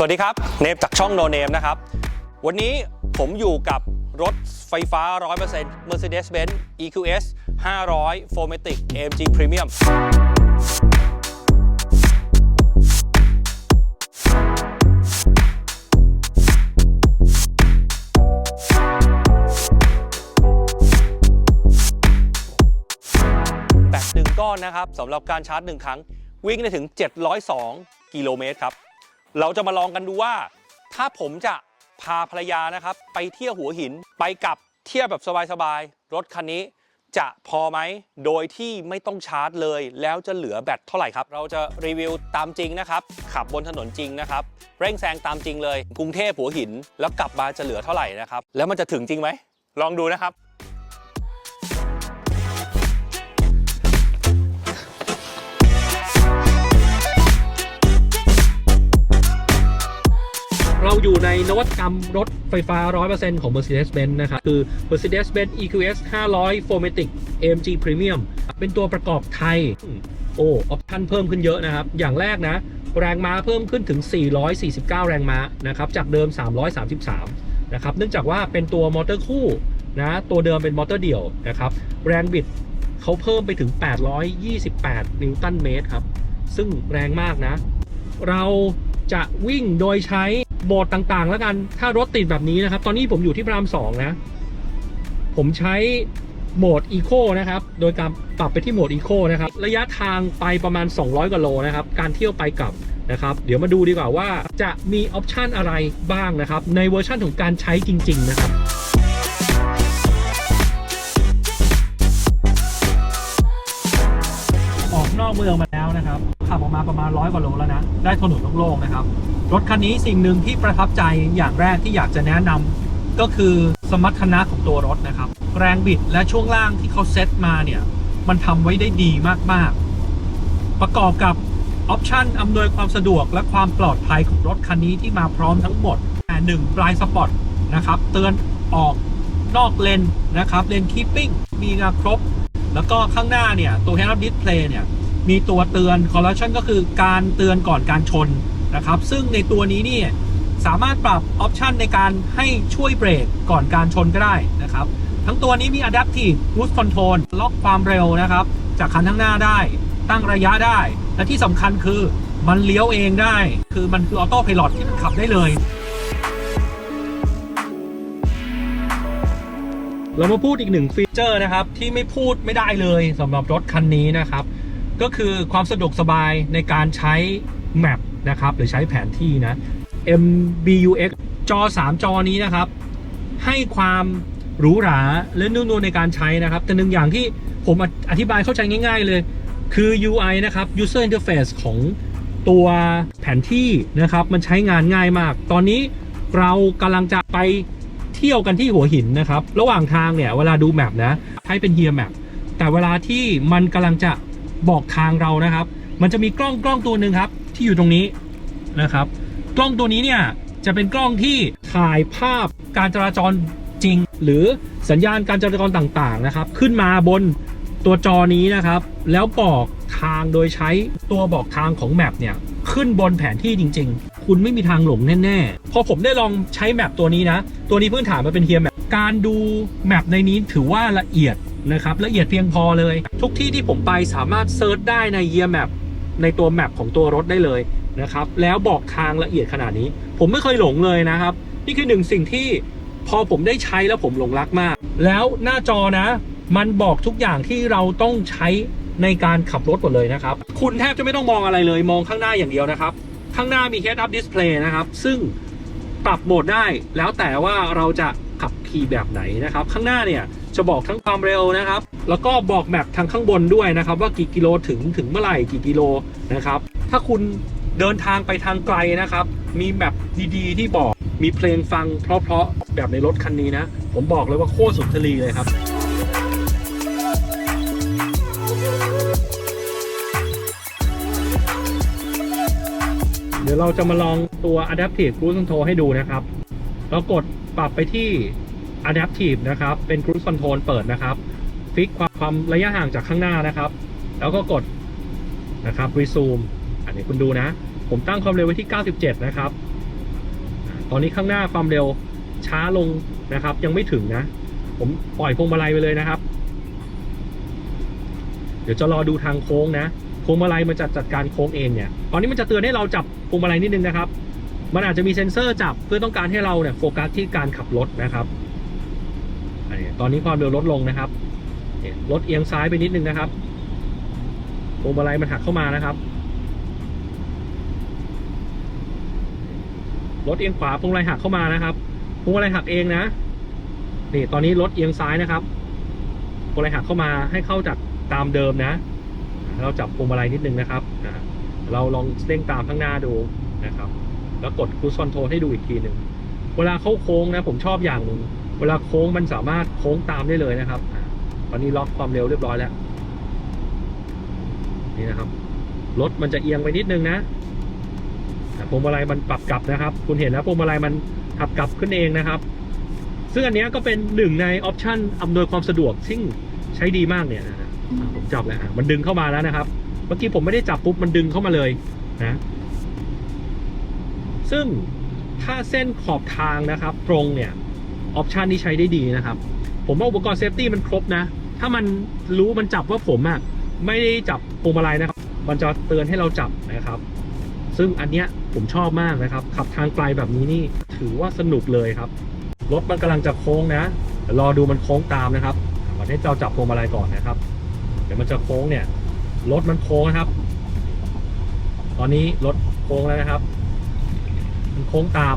สวัสดีครับ เนมจากช่องโนเนมนะครับ วันนี้ผมอยู่กับรถไฟฟ้า 100% Mercedes-Benz EQS 500 4matic AMG Premium แบตหนึ่งก้อนนะครับสำหรับการชาร์จหนึ่งครั้ง วิ่งได้ถึง 702 กิโลเมตรครับ เราจะมาลองกันดูว่า ถ้าผมจะพาภรรยานะครับ ไปเที่ยวหัวหินไปกลับเที่ยวแบบสบายๆรถคันนี้จะพอไหม โดยที่ไม่ต้องชาร์จเลย แล้วจะเหลือแบตเท่าไหร่ครับ เราจะรีวิวตามจริงนะครับ ขับบนถนนจริงนะครับ เร่งแซงตามจริงเลย กรุงเทพหัวหิน แล้วกลับมาจะเหลือเท่าไหร่นะครับ แล้วมันจะถึงจริงไหม ลองดูนะครับ อยู่ในนวัตกรรมรถไฟฟ้า 100%ของ Mercedes-Benz นะครับ คือ Mercedes-Benz EQS 500 4matic AMG Premium เป็นตัวประกอบไทย โอ้ออปชั่นเพิ่มขึ้นเยอะนะครับ อย่างแรกนะ แรงม้าเพิ่มขึ้นถึง 449 แรงม้านะครับ จากเดิม 333 นะครับ เนื่องจากว่าเป็นตัวมอเตอร์คู่นะ ตัวเดิมเป็นมอเตอร์เดี่ยวนะครับ แรงบิดเขาเพิ่มไปถึง 828 นิวตันเมตรครับ ซึ่งแรงมากนะ เราจะวิ่งโดยใช้ โหมดต่างๆ แล้วกัน ถ้ารถติดแบบนี้นะครับ ตอนนี้ผมอยู่ที่พระรามสองนะ ผมใช้โหมด Eco นะครับ โดยการปรับไปที่โหมด Eco นะครับ ระยะทางไปประมาณ 200กว่าโลนะครับ การเที่ยวไปกลับนะครับ เดี๋ยวมาดูดีกว่าว่าจะมีออปชันอะไรบ้างนะครับ ในเวอร์ชันของการใช้จริง ๆ นะครับ เมืองมาแล้วนะครับ ขับออกมาประมาณร้อยกว่าโลแล้วนะ ได้ถนนโล่งๆนะครับ รถคันนี้สิ่งหนึ่งที่ประทับใจอย่างแรกที่อยากจะแนะนำก็คือสมรรถนะของตัวรถนะครับ แรงบิดและช่วงล่างที่เขาเซตมาเนี่ย มันทำไว้ได้ดีมากๆ ประกอบกับออปชันอำนวยความสะดวกและความปลอดภัยของรถคันนี้ที่มาพร้อมทั้งหมดแต่หนึ่งปลายสปอตนะครับ เตือนออกนอกเลนนะครับ เลนคีปปิ้งมีมาครบ แล้วก็ข้างหน้าเนี่ย ตัว Head Up Display เนี่ย มีตัวเตือน Collision ก็คือการเตือนก่อนการชนนะครับ ซึ่งในตัวนี้เนี่ยสามารถปรับออปชันในการให้ช่วยเบรกก่อนการชนก็ได้นะครับ ทั้งตัวนี้มี Adaptive Cruise Control ล็อกความเร็วนะครับ จากคันข้างหน้าได้ ตั้งระยะได้ และที่สำคัญคือมันเลี้ยวเองได้ คือมันคือออโต้พ l o t ที่มันขับได้เลย เรามาพูดอีกหนึ่งฟีเจอร์นะครับ ที่ไม่พูดไม่ได้เลยสำหรับรถคันนี้นะครับ ก็คือความสะดวกสบายในการใช้แมปนะครับหรือใช้แผนที่นะ MBUX จอ 3 จอนี้นะครับ ให้ความหรูหราและนุ่มนวลในการใช้นะครับ แต่หนึ่งอย่างที่ผมอธิบายเข้าใจง่ายๆเลย คือ UI นะครับ User Interface ของตัวแผนที่นะครับ มันใช้งานง่ายมาก ตอนนี้เรากำลังจะไปเที่ยวกันที่หัวหินนะครับ ระหว่างทางเนี่ย เวลาดูแมปนะให้เป็น Here Map แต่เวลาที่มันกำลังจะ บอกทางเรานะครับ มันจะมีกล้องกล้องตัวหนึ่งครับ ที่อยู่ตรงนี้นะครับ กล้องตัวนี้เนี่ยจะเป็นกล้องที่ถ่ายภาพการจราจรจริง หรือสัญญาณการจราจรต่างๆนะครับ ขึ้นมาบนตัวจอนี้นะครับ แล้วบอกทางโดยใช้ตัวบอกทางของแมปเนี่ยขึ้นบนแผนที่จริง ๆ คุณไม่มีทางหลงแน่ๆ พอผมได้ลองใช้แมปตัวนี้นะ ตัวนี้พื้นฐานมันเป็นเฮียแมป การดูแมปในนี้ถือว่าละเอียด นะครับละเอียดเพียงพอเลย ทุกที่ที่ผมไปสามารถเซิร์ชได้ในเฮียแมปในตัวแมปของตัวรถได้เลยนะครับ แล้วบอกทางละเอียดขนาดนี้ ผมไม่เคยหลงเลยนะครับ นี่คือหนึ่งสิ่งที่พอผมได้ใช้แล้วผมหลงรักมาก แล้วหน้าจอนะ มันบอกทุกอย่างที่เราต้องใช้ในการขับรถหมดเลยนะครับ คุณแทบจะไม่ต้องมองอะไรเลย มองข้างหน้าอย่างเดียวนะครับ ข้างหน้ามี Head Up Display นะครับ ซึ่งปรับโหมดได้แล้วแต่ว่าเราจะขับขี่แบบไหนนะครับ ข้างหน้าเนี่ย จะบอกทั้งความเร็วนะครับ แล้วก็บอกแมปทางข้างบนด้วยนะครับ ว่ากี่กิโลถึงถึงเมื่อไหร่กี่กิโลนะครับ ถ้าคุณเดินทางไปทางไกลนะครับ มีแมปดีๆ ที่บอกมีเพลงฟังเพราะๆแบบในรถคันนี้นะ ผมบอกเลยว่าโคตรสุดทลีเลยครับเดี๋ยวเราจะมาลองตัว Adaptive Cruise Control ให้ดูนะครับ เรากดปรับไปที่ Adaptive นะครับ เป็น Cruise Control เปิดนะครับ ฟิกความความระยะห่างจากข้างหน้านะครับ แล้วก็กดนะครับ Resume อันนี้คุณดูนะ ผมตั้งความเร็วไว้ที่ 97 นะครับ ตอนนี้ข้างหน้าความเร็วช้าลงนะครับ ยังไม่ถึงนะ ผมปล่อยพวงมาลัยไปเลยนะครับ เดี๋ยวจะรอดูทางโค้งนะ พวงมาลัยมันจะจัดการโค้งเองเนี่ย ตอนนี้มันจะเตือนให้เราจับพวงมาลัยนิดนึงนะครับ มันอาจจะมีเซ็นเซอร์จับเพื่อต้องการให้เราเนี่ยโฟกัสที่การขับรถนะครับ ตอนนี้ความเร็วลดลงนะครับรถเอียงซ้ายไปนิดนึงนะครับพวงมาลัยมันหักเข้ามานะครับ รถเอียงขวาพวงมาลัยหักเข้ามานะครับ พวงมาลัยหักเองนะ นี่ตอนนี้รถเอียงซ้ายนะครับ พวงมาลัยหักเข้ามาให้เข้าจากตามเดิมนะ เราจับพวงมาลัยนิดนึงนะครับ เราลองเร่งตามข้างหน้าดูนะครับ แล้วกดคู i คอนโทรให้ดูอีกทีหนึ่ง เวลาเข้าโค้งนะ ผมชอบอย่างหนึ่ง เวลาโค้งมันสามารถโค้งตามได้เลยนะครับตอนนี้ล็อกความเร็วเรียบร้อยแล้ว นี่นะครับรถมันจะเอียงไปนิดนึงนะพวงมาลัยมันปรับกลับนะครับ คุณเห็นนะพวงมาลัยมันขับกลับขึ้นเองนะครับ ซึ่งอันนี้ก็เป็นหนึ่งในออปชันอำนวยความสะดวกซึ่งใช้ดีมากเนี่ยนะผมจับแล้วมันดึงเข้ามาแล้วนะครับ เมื่อกี้ผมไม่ได้จับปุ๊บมันดึงเข้ามาเลยนะ ซึ่งถ้าเส้นขอบทางนะครับ ตรงเนี่ย ออปชันนี้ใช้ได้ดีนะครับ ผมว่าอุปกรณ์เซฟตี้มันครบนะ ถ้ามันรู้มันจับว่าผมอะไม่ได้จับพวงมาลัยนะครับ มันจะเตือนให้เราจับนะครับ ซึ่งอันเนี้ยผมชอบมากนะครับ ขับทางไกลแบบนี้นี่ถือว่าสนุกเลยครับ รถมันกำลังจะโค้งนะรอดูมันโค้งตามนะครับวันนี้เราจับพวงมาลัยก่อนนะครับ เดี๋ยวมันจะโค้งเนี่ย รถมันโค้งนะครับ ตอนนี้รถโค้งแล้วนะครับ มันโค้งตาม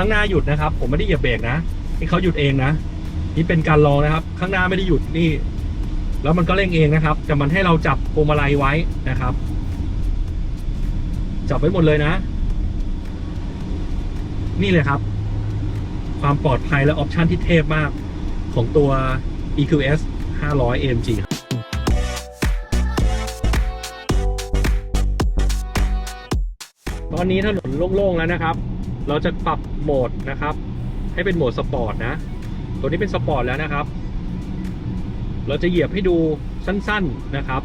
ข้างหน้าหยุดนะครับ ผมไม่ได้เหยียบเบรกนะนี่เขาหยุดเองนะนี่เป็นการลองนะครับ ข้างหน้าไม่ได้หยุดนี่ แล้วมันก็เร่งเองนะครับ แต่มันให้เราจับพวงมาลัยไว้นะครับ จับไว้หมดเลยนะ นี่เลยครับ ความปลอดภัยและออปชันที่เทพมากของตัว EQS 500 AMG ตอนนี้ถนนโล่งๆแล้วนะครับ เราจะปรับโหมดนะครับ ให้เป็นโหมดสปอร์ตนะ ตัวนี้เป็นสปอร์ตแล้วนะครับ เราจะเหยียบให้ดูสั้นๆนะครับ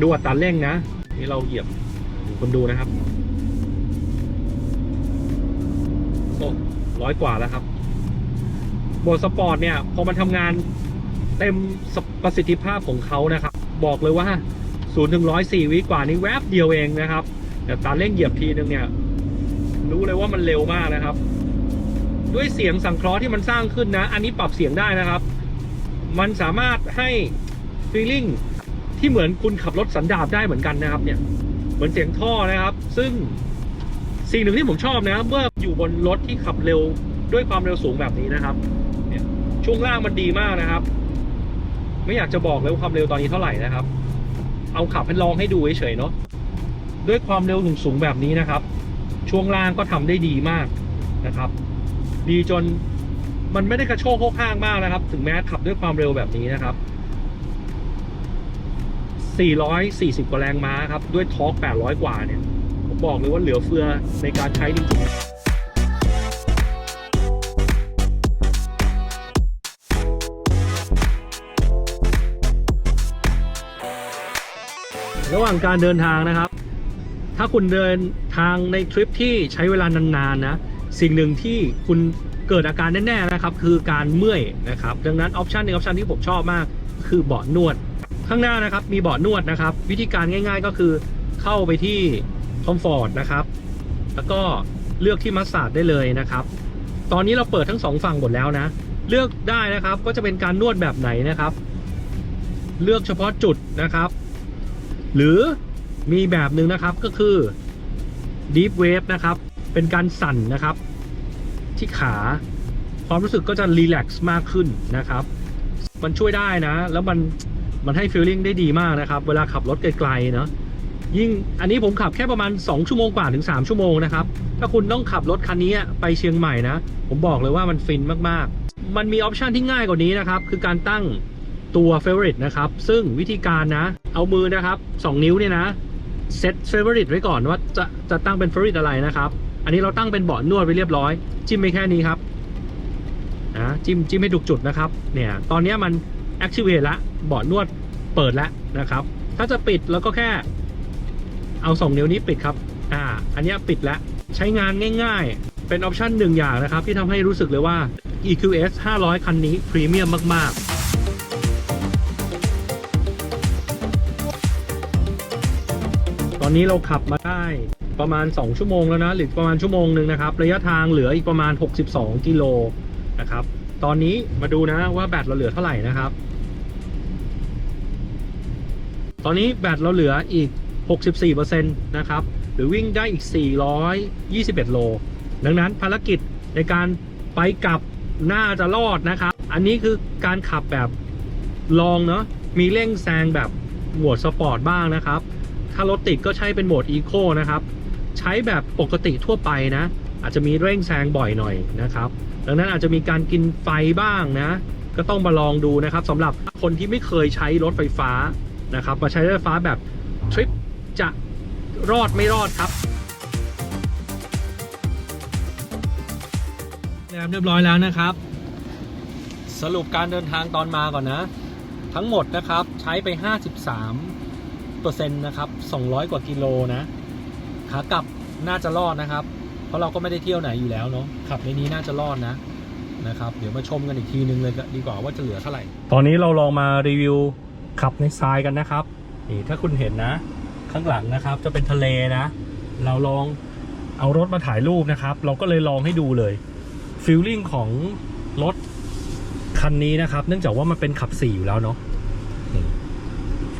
ดูอัตราเร่งนะ นี่เราเหยียบคนดูนะครับโอ้ร้อยกว่าแล้วครับโหมดสปอร์ตเนี่ยพอมันทำงานเต็มประสิทธิภาพของเขานะครับ บอกเลยว่า0ถึง104วิกว่านี้แวบเดียวเองนะครับแต่ตาเร่งเหยียบทีนึงเนี่ย รู้เลยว่ามันเร็วมากนะครับ ด้วยเสียงสังเคราะห์ที่มันสร้างขึ้นนะ อันนี้ปรับเสียงได้นะครับ มันสามารถให้ feeling ที่เหมือนคุณขับรถสันดาปได้เหมือนกันนะครับ เนี่ย เหมือนเสียงท่อนะครับ ซึ่งสิ่งหนึ่งที่ผมชอบนะเมื่ออยู่บนรถที่ขับเร็วด้วยความเร็วสูงแบบนี้นะครับ เนี่ยช่วงล่างมันดีมากนะครับ ไม่อยากจะบอกเลยว่าความเร็วตอนนี้เท่าไหร่นะครับ เอาขับให้ลองให้ดูเฉยๆเนาะด้วยความเร็วสูงๆแบบนี้นะครับ ช่วงล่างก็ทำได้ดีมากนะครับ ดีจนมันไม่ได้กระโชกโคกห้างมากนะครับ ถึงแม้ขับด้วยความเร็วแบบนี้นะครับ 440 กว่าแรงม้าครับ ด้วยทอร์ก800 กว่าเนี่ย ผมบอกเลยว่าเหลือเฟือในการใช้จริงๆระหว่างการเดินทางนะครับ ถ้าคุณเดินทางในทริปที่ใช้เวลานานๆนะ สิ่งหนึ่งที่คุณเกิดอาการแน่ๆนะครับ คือการเมื่อยนะครับ ดังนั้นออปชันหนึ่งออปชันที่ผมชอบมาก คือเบาะนวด ข้างหน้านะครับมีเบาะนวดนะครับ วิธีการง่าย ๆ ก็คือเข้าไปที่คอมฟอร์ตนะครับ แล้วก็เลือกที่มัสซาดได้เลยนะครับ ตอนนี้เราเปิดทั้งสองฝั่งหมดแล้วนะ เลือกได้นะครับก็จะเป็นการนวดแบบไหนนะครับ เลือกเฉพาะจุดนะครับ หรือ มีแบบหนึ่งนะครับก็คือ Deep Wave นะครับ เป็นการสั่นนะครับ ที่ขาความรู้สึกก็จะรีแลกซ์มากขึ้นนะครับ มันช่วยได้นะ แล้วมันมันให้ฟีลลิ่งได้ดีมากนะครับ เวลาขับรถไกลๆเนาะยิ่งอันนี้ผมขับแค่ประมาณ 2 ชั่วโมงกว่าถึง 3 ชั่วโมงนะครับ ถ้าคุณต้องขับรถคันนี้ไปเชียงใหม่นะ ผมบอกเลยว่ามันฟินมากๆ มันมีออปชันที่ง่ายกว่านี้นะครับ คือการตั้งตัว Favorite นะครับ ซึ่งวิธีการนะ เอามือนะครับ 2 นิ้วเนี่ยนะ เซต Favorite ไว้ก่อนว่าจะจะตั้งเป็น Favorite อะไรนะครับ อันนี้เราตั้งเป็นเบาะนวดไว้เรียบร้อย จิ้มไปแค่นี้ครับนะจิ้มจิ้มให้ถูกจุดนะครับ เนี่ย ตอนนี้มัน activate ละเบาะนวดเปิดแล้วนะครับ ถ้าจะปิดแล้วก็แค่ เอาสองนิ้วนี้ปิดครับ อ่า อันนี้ปิดแล้วใช้งานง่ายๆ เป็นออปชั่นหนึ่งอย่างนะครับ ที่ทำให้รู้สึกเลยว่า EQS 500 คันนี้พรีเมียมมากๆ อนนี้เราขับมาได้ประมาณ 2 ชั่วโมงแล้วนะหรือประมาณชั่วโมงหนึ่งนะครับ ระยะทางเหลืออีกประมาณ 62 กิโลนะครับ ตอนนี้มาดูนะว่าแบตเราเหลือเท่าไหร่นะครับ ตอนนี้แบตเราเหลืออีก 64%นะครับ หรือวิ่งได้อีก 421 โล ดังนั้นภารกิจในการไปกลับน่าจะรอดนะครับ อันนี้คือการขับแบบลองเนาะมีเร่งแซงแบบหมดสปอร์ตบ้างนะครับ ถ้ารถติดก็ใช้เป็นโหมดอีโคนะครับ ใช้แบบปกติทั่วไปนะ อาจจะมีเร่งแซงบ่อยหน่อยนะครับ ดังนั้นอาจจะมีการกินไฟบ้างนะ ก็ต้องมาลองดูนะครับสำหรับคนที่ไม่เคยใช้รถไฟฟ้านะครับ มาใช้รถไฟฟ้าแบบทริปจะรอดไม่รอดครับแล้วเรียบร้อยแล้วนะครับ สรุปการเดินทางตอนมาก่อนนะ ทั้งหมดนะครับใช้ไป 53 เปอร์เซ็นะครับ 200 กว่ากิโลนะ ขากลับน่าจะรอดนะครับ เพราะเราก็ไม่ได้เที่ยวไหนอยู่แล้วเนาะ ขับในนี้น่าจะรอดนะนะครับ เดี๋ยวมาชมกันอีกทีนึงเลยดีกว่าว่าจะเหลือเท่าไหร่ ตอนนี้เราลองมารีวิวขับในทรายกันนะครับ นี่ถ้าคุณเห็นนะ ข้างหลังนะครับจะเป็นทะเลนะ เราลองเอารถมาถ่ายรูปนะครับ เราก็เลยลองให้ดูเลยฟิลลิ่งของรถคันนี้นะครับ เนื่องจากว่ามันเป็นขับสี่อยู่แล้วเนาะ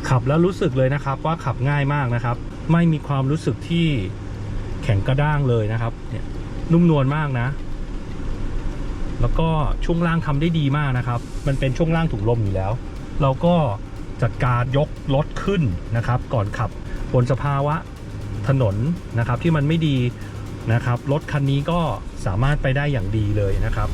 ขับแล้วรู้สึกเลยนะครับว่าขับง่ายมากนะครับ ไม่มีความรู้สึกที่แข็งกระด้างเลยนะครับเนี่ยนุ่มนวลมากนะ แล้วก็ช่วงล่างทำได้ดีมากนะครับ มันเป็นช่วงล่างถุงลมอยู่แล้ว เราก็จัดการยกรถขึ้นนะครับ ก่อนขับบนสภาวะถนนนะครับที่มันไม่ดีนะครับรถคันนี้ก็สามารถไปได้อย่างดีเลยนะครับ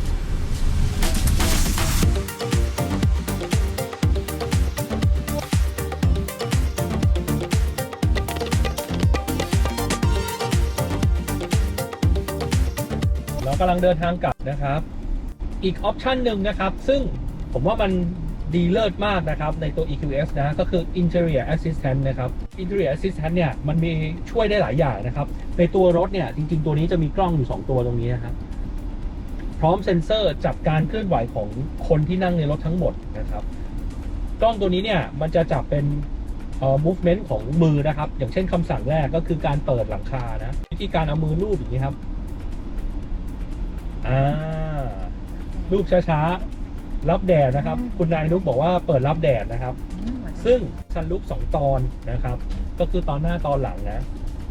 กำลังเดินทางกลับนะครับ อีกออปชันหนึ่งนะครับ ซึ่งผมว่ามันดีเลิศมากนะครับในตัว EQS นะก็คือ Interior Assistant นะครับ Interior Assistant เนี่ยมันมีช่วยได้หลายอย่างนะครับ ในตัวรถเนี่ยจริง ๆ ตัวนี้จะมีกล้องอยู่ 2 ตัวตรงนี้นะครับ พร้อมเซ็นเซอร์จับการเคลื่อนไหวของคนที่นั่งในรถทั้งหมดนะครับ กล้องตัวนี้เนี่ยมันจะจับเป็นเอ่อ movement ของมือนะครับ อย่างเช่นคำสั่งแรกก็คือการเปิดหลังคานะวิธีการเอามือลูบอย่างนี้ครับ อ่ารูปช้าๆ รับแดดนะครับ คุณนายนุกบอกว่าเปิดรับแดดนะครับ ซึ่งซันรูปสองตอนนะครับ ก็คือตอนหน้าตอนหลังนะ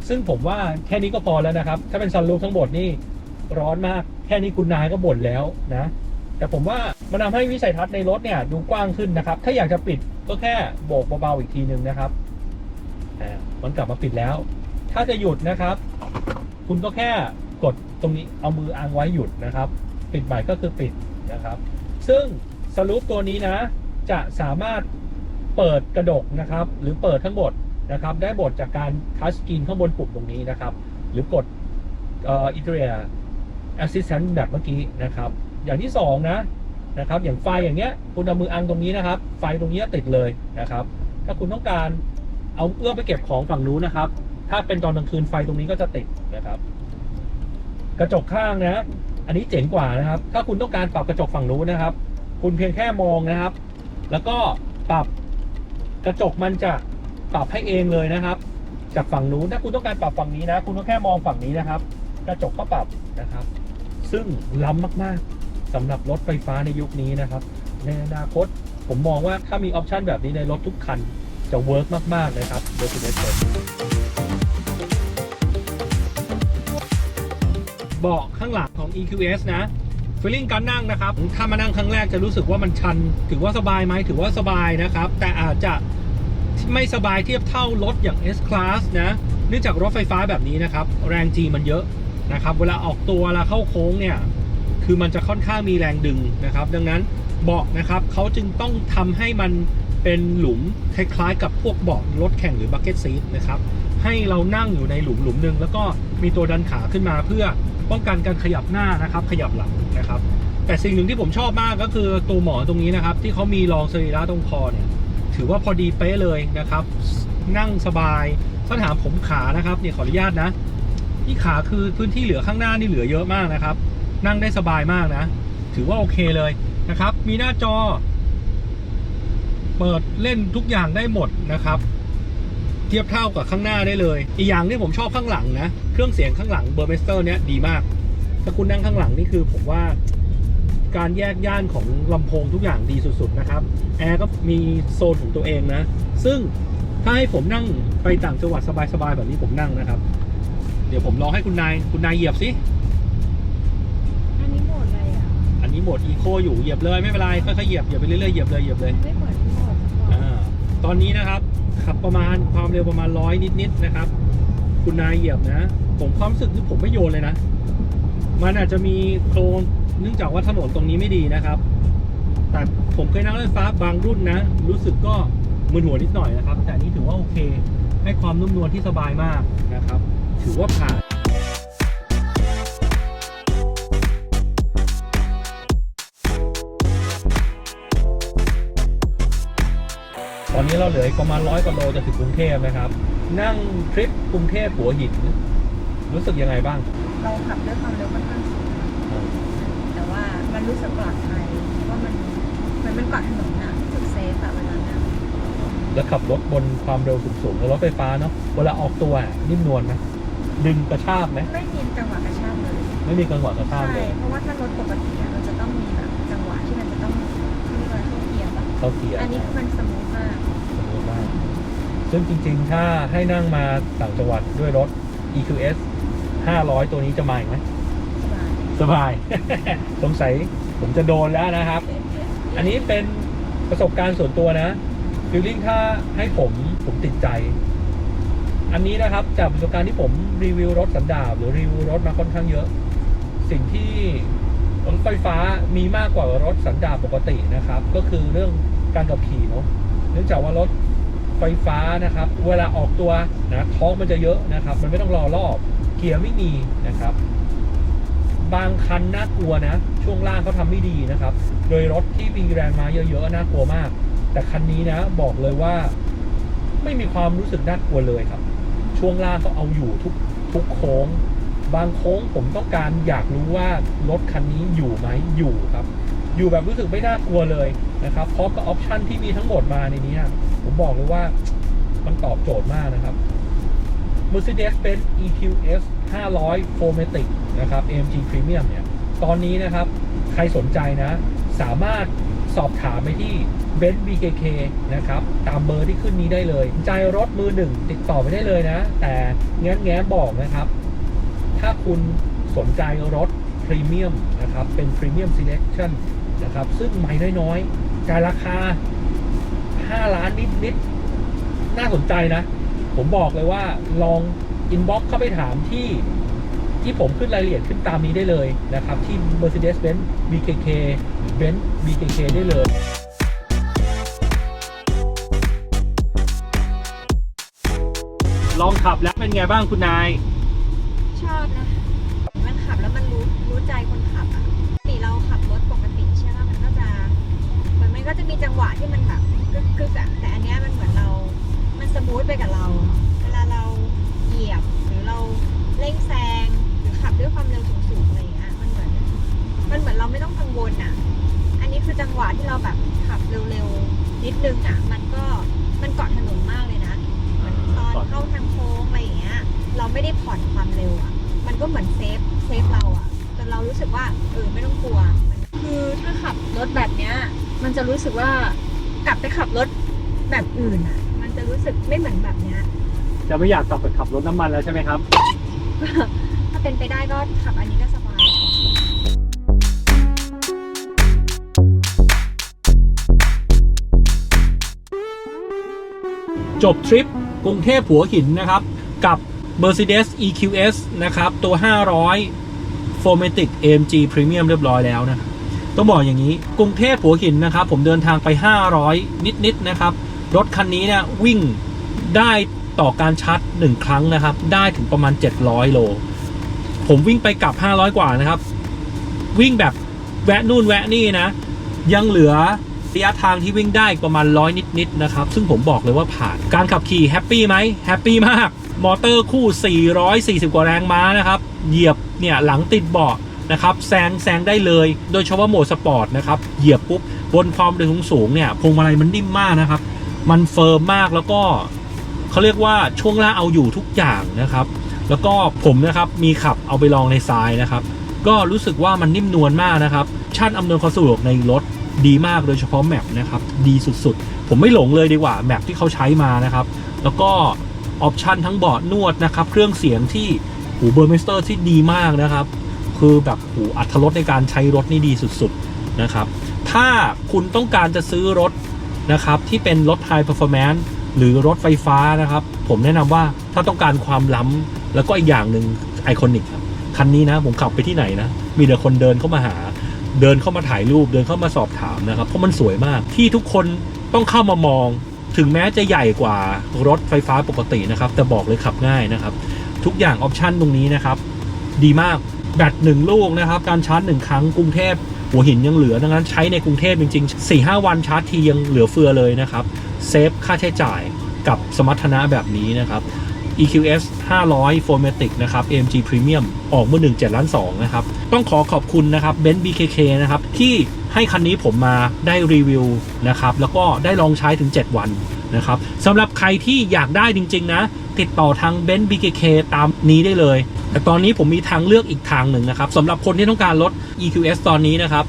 ซึ่งผมว่าแค่นี้ก็พอแล้วนะครับ ถ้าเป็นซันรูปทั้งหมดนี่ร้อนมาก แค่นี้คุณนายก็บ่นแล้วนะ แต่ผมว่ามันทำให้วิสัยทัศน์ในรถเนี่ยดูกว้างขึ้นนะครับ ถ้าอยากจะปิดก็แค่โบกเบาๆอีกทีหนึ่งนะครับอ่ามันกลับมาปิดแล้ว ถ้าจะหยุดนะครับ คุณก็แค่กด ตรงนี้เอามืออังไว้หยุดนะครับ ปิดใหม่ก็คือปิดนะครับ ซึ่งสรุปตัวนี้นะ จะสามารถเปิดกระดกนะครับ หรือเปิดทั้งหมดนะครับ ได้บทจากการทัชสกรีนข้างบนปุ่มตรงนี้นะครับ หรือกดเอ่อ Interior Assistant แบบเมื่อกี้นะครับ อย่างที่สองนะนะครับ อย่างไฟอย่างเงี้ยคุณเอามืออังตรงนี้นะครับ ไฟตรงนี้ติดเลยนะครับ ถ้าคุณต้องการเอาเอื้อมไปเก็บของฝั่งนู้นนะครับ ถ้าเป็นตอนกลางคืนไฟตรงนี้ก็จะติดนะครับ กระจกข้างนะอันนี้เจ๋งกว่านะครับ ถ้าคุณต้องการปรับกระจกฝั่งนู้นนะครับ คุณเพียงแค่มองนะครับ แล้วก็ปรับกระจกมันจะปรับให้เองเลยนะครับ จากฝั่งนู้นถ้าคุณต้องการปรับฝั่งนี้นะ คุณก็แค่มองฝั่งนี้นะครับ กระจกก็ปรับนะครับ ซึ่งล้ำมากๆสำหรับรถไฟฟ้าในยุคนี้นะครับ ในอนาคตผมมองว่าถ้ามีออปชันแบบนี้ในรถทุกคันจะเวิร์กมาก ๆ นะครับโดยคุณเอส เบาะข้างหลังของ EQS นะฟีลลิ่งการนั่งนะครับ ถ้ามานั่งครั้งแรกจะรู้สึกว่ามันชัน ถือว่าสบายไหมถือว่าสบายนะครับ แต่อาจจะไม่สบายเทียบเท่ารถอย่าง S Class นะ เนื่องจากรถไฟฟ้าแบบนี้นะครับ แรง G มันเยอะนะครับ เวลาออกตัวเวลาเข้าโค้งเนี่ย คือมันจะค่อนข้างมีแรงดึงนะครับ ดังนั้นเบาะนะครับเขาจึงต้องทำให้มันเป็นหลุมคล้ายๆ กับพวกเบาะรถแข่งหรือบักเก็ตซีทนะครับ ให้เรานั่งอยู่ในหลุมหลุมหนึ่งแล้วก็มีตัวดันขาขึ้นมาเพื่อ ป้องกันการขยับหน้านะครับ ขยับหลังนะครับ แต่สิ่งหนึ่งที่ผมชอบมากก็คือตัวหมอนตรงนี้นะครับ ที่เขามีรองสรีระตรงคอเนี่ย ถือว่าพอดีเป๊ะเลยนะครับ นั่งสบายถ้าถามผมขานะครับเนี่ยขออนุญาตนะนี่ขาคือพื้นที่เหลือข้างหน้านี่เหลือเยอะมากนะครับ นั่งได้สบายมากนะ ถือว่าโอเคเลยนะครับ มีหน้าจอ เปิดเล่นทุกอย่างได้หมดนะครับ เทียบเท่ากับข้างหน้าได้เลย อีกอย่างที่ผมชอบข้างหลังนะ เครื่องเสียงข้างหลังเบอร์เมสเตอร์เนี้ยดีมาก ถ้าคุณนั่งข้างหลังนี่คือผมว่าการแยกย่านของลำโพงทุกอย่างดีสุดๆนะครับ แอร์ก็มีโซนของตัวเองนะ ซึ่งถ้าให้ผมนั่งไปต่างจังหวัดสบายๆแบบนี้ผมนั่งนะครับ เดี๋ยวผมลองให้คุณนาย คุณนายเหยียบสิ อันนี้โหมดอะไรอะ อันนี้โหมดอีโคอยู่ เหยียบเลยไม่เป็นไร ค่อยๆเหยียบ เหยียบไปเรื่อยๆ เหยียบเลย เหยียบเลย ไม่เหมือนโหมดสปอร์ตอ่า ตอนนี้นะครับ ขับประมาณความเร็วประมาณร้อยนิดๆนะครับ คุณนายเหยียบนะ ผมความรู้สึกที่ผมไม่โยนเลยนะ มันอาจจะมีโคลนเนื่องจากว่าถนนตรงนี้ไม่ดีนะครับ แต่ผมเคยนั่งรถไฟฟ้าบางรุ่นนะ รู้สึกก็มึนหัวนิดหน่อยนะครับ แต่นนี้ถือว่าโอเค ให้ความนุ่มนวลที่สบายมากนะครับ ถือว่าผ่าน ตอนนี้เราเหลืออีกประมาณร้อยกว่าโลจะถึงกรุงเทพนะครับ นั่งทริปกรุงเทพหัวหิน รู้สึกยังไงบ้าง เราขับด้วยความเร็วค่อนข้างสูงแต่ว่ามันรู้สึกปลอดภัยว่ามันมันเป็นเกาะถนนอะรู้สึกเซฟอะเวลานั่งแล้วขับรถบนความเร็วสูงๆแล้วรถไฟฟ้าเนาะเวลาออกตัวอะนิ่มนวลไหมดึงกระชากไหมไม่มีจังหวะกระชากเลย ไม่มีจังหวะกระชากใช่เลยเพราะว่าถ้ารถปกติอะ เกียร์ปะเขาเกียร์อันนี้คือมันสมูทมากสมมติว่าซึ่งจริงๆ ถ้าให้นั่งมาต่างจังหวัดด้วยรถ EQS 500 ตัวนี้จะมาอีกไหมสบายสบาย สงสัยผมจะโดนแล้วนะครับ อันนี้เป็นประสบการณ์ส่วนตัวนะฟิลลิ่งถ้าให้ผมผมติดใจ อันนี้นะครับจากประสบการณ์ที่ผมรีวิวรถสันดาปหรือรีวิวรถมาค่อนข้างเยอะ สิ่งที่ รถไฟฟ้ามีมากกว่ารถสันดาปกตินะครับ ก็คือเรื่องการขับขี่เนาะเนื่องจากว่ารถไฟฟ้านะครับ เวลาออกตัวนะท้องมันจะเยอะนะครับ มันไม่ต้องรอรอบเกียร์ไม่มีนะครับ บางคันน่ากลัวนะ ช่วงล่างเขาทำไม่ดีนะครับ โดยรถที่มีแรงม้าเยอะๆน่ากลัวมาก แต่คันนี้นะบอกเลยว่า ไม่มีความรู้สึกน่ากลัวเลยครับ ช่วงล่างก็เอาอยู่ทุกทุกโค้ง บางโค้งผมต้องการอยากรู้ว่ารถคันนี้อยู่ไหมอยู่ครับ อยู่แบบรู้สึกไม่น่ากลัวเลยนะครับเพราะกับออปชันที่มีทั้งหมดมาในนี้ผมบอกเลยว่ามันตอบโจทย์มากนะครับ Mercedes-Benz EQS 500 4matic นะครับ AMG Premium เนี่ย ตอนนี้นะครับ ใครสนใจนะ สามารถสอบถามไปที่ Benz BKK นะครับ ตามเบอร์ที่ขึ้นนี้ได้เลย ใจรถมือหนึ่ง ติดต่อไปได้เลยนะ แต่แง้มแง้บอกนะครับ ถ้าคุณสนใจรถพรีเมียมนะครับ เป็น Premium Selection นะครับ ซึ่งไม่น้อยๆแต่ราคา 5 ล้านนิดๆ น่าสนใจนะ ผมบอกเลยว่าลองอินบ็อกเข้าไปถามที่ที่ผมขึ้นรายละเอียดขึ้นตามนี้ได้เลยนะครับ ที่ Mercedes-Benz BKK Benz BKK ได้เลยลองขับแล้วเป็นไงบ้างคุณนาย ชอบนะ มันขับแล้วมันรู้รู้ใจคนขับอะปกติเราขับรถปกติใช่ไหมมันก็จะเหมือนมันก็จะมีจังหวะที่มันแบบกึกกึกอะแต่อันเนี้ยมันเหมือนเรา มันสมูทไปกับเรา เวลาเราเหยียบหรือเราเร่งแซงหรือขับด้วยความเร็วสูงๆอะไรอย่างเงี้ยมันเหมือน มันเหมือนเราไม่ต้องกังวลอะ อันนี้คือจังหวะที่เราแบบขับเร็วๆนิดนึงอะ มันก็มันเกาะถนนมากเลยนะเหมือนตอนเข้าทางโค้งอะไรอย่างเงี้ย เราไม่ได้ผ่อนความเร็วอะมันก็เหมือนเซฟเซฟเราอะจนเรารู้สึกว่าเออไม่ต้องกลัวมันคือถ้าขับรถแบบเนี้ย มันจะรู้สึกว่ากลับไปขับรถแบบอื่นอะมันจะรู้สึกไม่เหมือนแบบเนี้ย จะไม่อยากกลับไปขับรถน้ำมันแล้วใช่ไหมครับ ถ้าเป็นไปได้ก็ขับอันนี้ก็สบาย จบทริปกรุงเทพหัวหินนะครับ กับ Mercedes EQS นะครับ ตัว 500 4matic AMG Premium เรียบร้อยแล้วนะต้องบอกอย่างนี้ กรุงเทพหัวหินนะครับ ผมเดินทางไป 500 นิดๆนะครับ รถคันนี้เนี่ยวิ่งได้ต่อการชาร์จ1ครั้งนะครับ ได้ถึงประมาณ 700 โล ผมวิ่งไปกลับ 500 กว่านะครับ วิ่งแบบแวะนู่นแวะนี่นะ ยังเหลือระยะทางที่วิ่งได้อีกประมาณร้อยนิดๆนะครับ ซึ่งผมบอกเลยว่าผ่าน การขับขี่แฮปปี้ไหมแฮปปี้มาก มอเตอร์คู่ 440 กว่าแรงม้านะครับ เหยียบเนี่ยหลังติดเบาะนะครับแซงแซงได้เลย โดยเฉพาะโหมดสปอร์ตนะครับ เหยียบปุ๊บบนความเร็วสูงๆเนี่ยพวงมาลัยมันนิ่มมากนะครับ มันเฟิร์มมากแล้วก็เขาเรียกว่าช่วงล่างเอาอยู่ทุกอย่างนะครับ แล้วก็ผมนะครับมีขับเอาไปลองในทรายนะครับ ก็รู้สึกว่ามันนิ่มนวลมากนะครับชั้นอำนวยความสะดวกในรถดีมากโดยเฉพาะแมปนะครับดีสุดๆ ผมไม่หลงเลยดีกว่าแมปที่เขาใช้มานะครับ แล้วก็ ออปชันทั้งเบาะนวดนะครับ เครื่องเสียงที่หูเบอร์เมสเตอร์ที่ดีมากนะครับ คือแบบหูอัตรสในการใช้รถนี่ดีสุดๆนะครับ ถ้าคุณต้องการจะซื้อรถนะครับ ที่เป็นรถ High Performance หรือรถไฟฟ้านะครับ ผมแนะนำว่าถ้าต้องการความล้ำแล้วก็อีกอย่างหนึ่งไอคอนิกครับคันนี้นะผมขับไปที่ไหนนะ มีแต่คนเดินเข้ามาหา เดินเข้ามาถ่ายรูปเดินเข้ามาสอบถามนะครับ เพราะมันสวยมากที่ทุกคนต้องเข้ามามอง ถึงแม้จะใหญ่กว่ารถไฟฟ้าปกตินะครับ แต่บอกเลยขับง่ายนะครับ ทุกอย่างออปชันตรงนี้นะครับ ดีมากแบตหนึ่งลูกนะครับ การชาร์จหนึ่งครั้งกรุงเทพหัวหินยังเหลือดังนั้นใช้ในกรุงเทพจริงๆ 4-5 วันชาร์จทียังเหลือเฟือเลยนะครับ เซฟค่าใช้จ่ายกับสมรรถนะแบบนี้นะครับ EQS 500 4 m a t i c นะครับ AMG Premium ออกเมื่อ17ล้าน2นะครับ ต้องขอขอบคุณนะครับ b e n z BKK นะครับ ที่ให้คันนี้ผมมาได้รีวิวนะครับ แล้วก็ได้ลองใช้ถึง 7 วันนะครับสำหรับใครที่อยากได้จริง ๆ นะ ติดต่อทาง b e n z BKK ตามนี้ได้เลย แต่ตอนนี้ผมมีทางเลือกอีกทางหนึ่งนะครับสำหรับคนที่ต้องการรถ EQS ตอนนี้นะครับ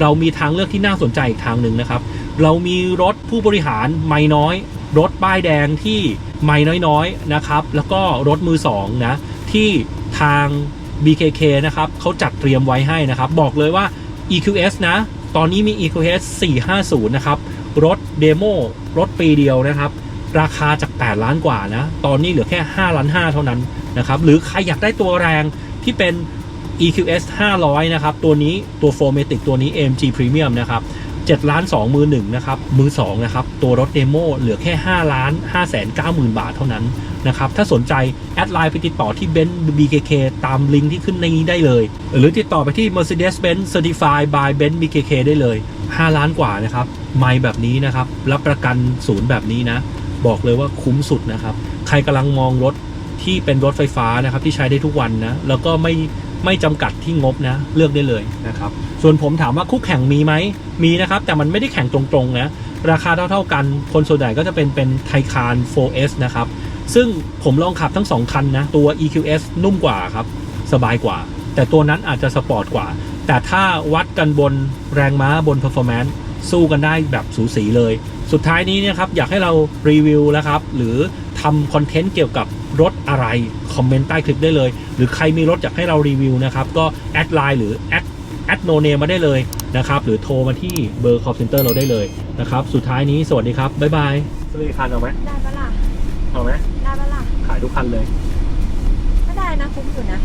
เรามีทางเลือกที่น่าสนใจอีกทางหนึ่งนะครับ เรามีรถผู้บริหารไม่น้อย รถป้ายแดงที่ไม่น้อยๆนะครับ แล้วก็รถมือสองนะที่ทาง BKK นะครับเขาจัดเตรียมไว้ให้นะครับ บอกเลยว่า EQS นะ ตอนนี้มี EQS 450 นะครับ รถเดโมรถปีเดียวนะครับ ราคาจาก 8 ล้านกว่านะ ตอนนี้เหลือแค่5ล้าน5เท่านั้นนะครับ หรือใครอยากได้ตัวแรงที่เป็น EQS 500 นะครับ ตัวนี้ตัว 4 m a t i c ตัวนี้ AMG Premium นะครับ 7ล้าน2มือ1นะครับมือ2นะครับตัวรถเดโมเหลือแค่ 5 ล้าน5แสน9หมื่นบาทเท่านั้นนะครับถ้าสนใจ แอดไลน์ไปติดต่อที่ Benz BKK ตามลิงก์ที่ขึ้นในนี้ได้เลย หรือติดต่อไปที่ Mercedes-Benz Certified by Benz BKK ได้เลย 5 ล้านกว่านะครับไม่แบบนี้นะครับรับประกันศูนย์แบบนี้นะบอกเลยว่าคุ้มสุดนะครับใครกำลังมองรถที่เป็นรถไฟฟ้านะครับที่ใช้ได้ทุกวันนะแล้วก็ไม่ ไม่จำกัดที่งบนะเลือกได้เลยนะครับ ส่วนผมถามว่าคู่แข่งมีไหมมีนะครับ แต่มันไม่ได้แข่งตรงๆนะราคาเท่าๆกัน คนส่วนใหญ่ก็จะเป็นเป็นไทคาน 4S นะครับ ซึ่งผมลองขับทั้ง 2 คันนะ ตัว EQS นุ่มกว่าครับ สบายกว่า แต่ตัวนั้นอาจจะสปอร์ตกว่า แต่ถ้าวัดกันบนแรงม้าบน performance สู้กันได้แบบสูสีเลย สุดท้ายนี้เนะครับอยากให้เรารีวิวนะครับ หรือทำคอนเทนต์เกี่ยวกับรถอะไร คอมเมนต์ใต้คลิปได้เลย หรือใครมีรถอยากให้เรารีวิวนะครับ ก็แอดไลน์หรือแอดแอดโนเนมาได้เลยนะครับ หรือโทรมาที่เบอร์ call center เราได้เลยนะครับ สุดท้ายนี้สวัสดีครับ บ๊ายบายซื้ออีกคันเอาไหมได้ปะล่ะเอาไหมได้ปะล่ะขายทุกคันเลย ก็ได้นะคุ้มอยู่นะ